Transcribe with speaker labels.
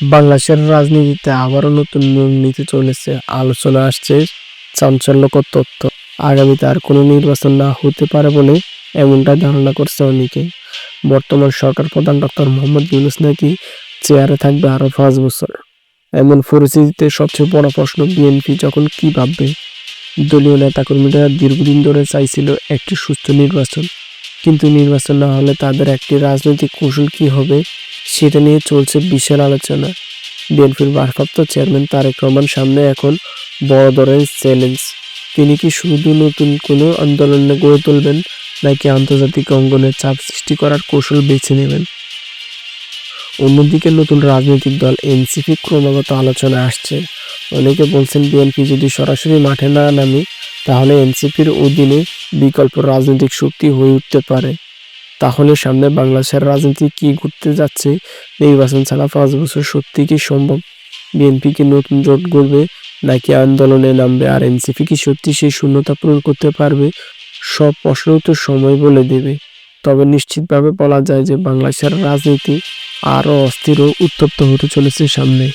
Speaker 1: বাংলাদেশের রাজনীতিতে আবারও নতুন মোড় নিতে চলেছে, আলোচনা আসছে চাঞ্চল্যকর তথ্য। আগামীতে আর কোনো নির্বাচন না হতে পারে বলে এমনটা ধারণা করছে অনেকে। বর্তমান সরকার প্রধান ডক্টর মোহাম্মদ ইউনুস নাকি চেয়ারে থাকবে আরও পাঁচ বছর। এমন পরিস্থিতিতে সবচেয়ে বড় প্রশ্ন বিএনপি যখন কি ভাববে? দলীয় নেতাকর্মীরা দীর্ঘদিন ধরে চাইছিল একটি সুস্থ নির্বাচন। কিন্তু নির্বাচন না হলে তাদের একটি রাজনৈতিক কৌশল কি হবে সেটা নিয়ে চলছে বিশাল আলোচনা। বিএনপির ভারপ্রাপ্ত চেয়ারম্যান তারেক রহমান সামনে এখন বড় ধরনের চ্যালেঞ্জ। তিনি কি শুধু নতুন কোনো আন্দোলনে গড়ে তুলবেন, নাকি আন্তর্জাতিক অঙ্গনে চাপ সৃষ্টি করার কৌশল বেছে নেবেন? অন্যদিকে নতুন রাজনৈতিক দল এনসিপি ক্রমাগত আলোচনা আসছে। অনেকে বলছেন বিএনপি যদি সরাসরি মাঠে না নামে তাহলে এনসিপির অধীনে বিকল্প রাজনৈতিক শক্তি হয়ে উঠতে পারে। তাহলে সামনে বাংলাদেশের রাজনীতি কি ঘুরতে যাচ্ছে, নির্বাচন ছাড়া পাঁচ বছর সত্যি কি সম্ভব? বিএনপি কি নতুন জোট গড়বে, নাকি আন্দোলনে নামবে আর এনসিপি কি সত্যি সেই শূন্যতা পূরণ করতে পারবে? সব প্রশ্ন তো সময় বলে দেবে। তবে নিশ্চিতভাবে বলা যায় যে বাংলাদেশের রাজনীতি আরও অস্থির ও উত্তপ্ত হতে চলেছে সামনে।